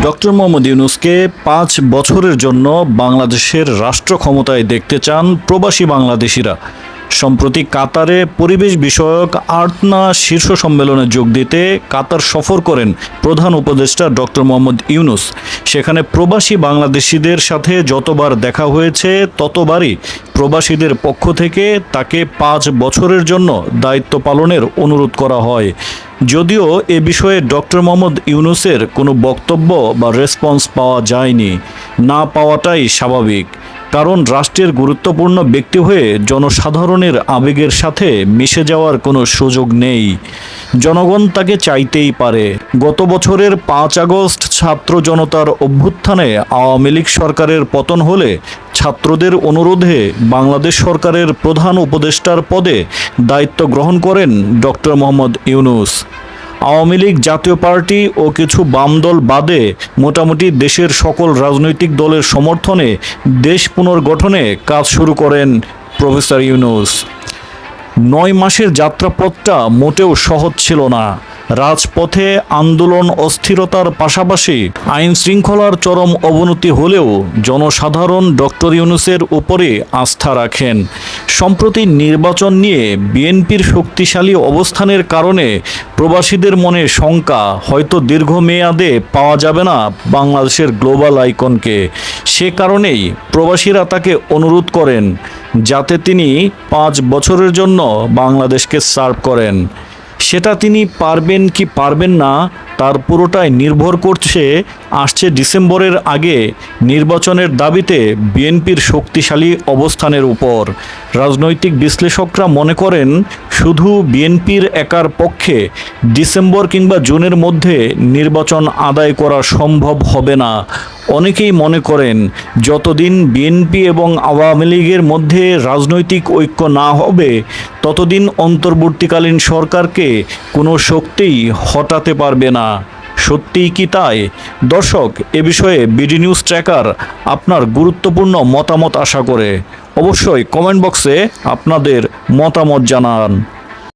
Doctor Mohammad ইউনুসকে পাঁচ বছরের জন্য বাংলাদেশের রাষ্ট্র ক্ষমতায় দেখতে চান প্রবাসী বাংলাদেশিরা। সম্প্রতি কাতারে পরিবেশ বিষয়ক আর্টনা শীর্ষ সম্মেলনে যোগ দিতে কাতার সফর করেন প্রধান উপদেষ্টা ডক্টর মোহাম্মদ ইউনুস। সেখানে প্রবাসী বাংলাদেশিদের সাথে যতবার দেখা হয়েছে, ততবারই প্রবাসীদের পক্ষ থেকে তাকে পাঁচ বছরের জন্য দায়িত্ব পালনের অনুরোধ করা হয়। যদিও এ বিষয়ে ডক্টর মোহাম্মদ ইউনুসের কোনো বক্তব্য বা রেসপন্স পাওয়া যায়নি, না পাওয়াটাই স্বাভাবিক। কারণ রাষ্ট্রের গুরুত্বপূর্ণ ব্যক্তি হয়ে জনসাধারণের আবেগের সাথে মিশে যাওয়ার কোনো সুযোগ নেই। জনগণ তাকে চাইতেই পারে। গত বছরের পাঁচ আগস্ট ছাত্র জনতার অভ্যুত্থানে আওয়ামী লীগ সরকারের পতন হলে ছাত্রদের অনুরোধে বাংলাদেশ সরকারের প্রধান উপদেষ্টার পদে দায়িত্ব গ্রহণ করেন ডক্টর মোহাম্মদ ইউনুস। আওয়ামী লীগ জাতীয় পার্টি ও কিছু বাম দল বাদে মোটামুটি দেশের সকল রাজনৈতিক দলের সমর্থনে দেশ পুনর্গঠনে কাজ শুরু করেন প্রফেসর ইউনুস। নয় মাসের যাত্রাপথটা মোটেও সহজ ছিল না। রাজপথে আন্দোলন অস্থিরতার পাশাপাশি আইন শৃঙ্খলার চরম অবনতি হলেও জনসাধারণ ডক্টর ইউনুসের উপরে আস্থা রাখেন। সম্প্রতি নির্বাচন নিয়ে বিএনপির শক্তিশালী অবস্থানের কারণে প্রবাসীদের মনে শঙ্কা, হয়তো দীর্ঘমেয়াদে পাওয়া যাবে না বাংলাদেশের গ্লোবাল আইকনকে। সে কারণেই প্রবাসীরা তাকে অনুরোধ করেন। যাতে তিনি পাঁচ বছরের জন্য বাংলাদেশকে সার্ভ করেন। সেটা তিনি পারবেন কি পারবেন না, তার পুরোটাই নির্ভর করছে আসছে ডিসেম্বরের আগে নির্বাচনের দাবিতে বিএনপির শক্তিশালী অবস্থানের উপর। রাজনৈতিক বিশ্লেষকরা মনে করেন, শুধু বিএনপির একার পক্ষে ডিসেম্বর কিংবা জুনের মধ্যে নির্বাচন আদায় করা সম্ভব হবে না। অনেকেই মনে করেন, যতদিন বিএনপি এবং আওয়ামী লীগের মধ্যে রাজনৈতিক ঐক্য না হবে, ততদিন অন্তর্বর্তীকালীন সরকারকে কোনো শক্তিই হটাতে পারবে না। সত্যিই কি তাই? দর্শক, এ বিষয়ে বিডি নিউজ ট্র্যাকার আপনার গুরুত্বপূর্ণ মতামত আশা করে। অবশ্যই কমেন্ট বক্সে আপনাদের মতামত জানান।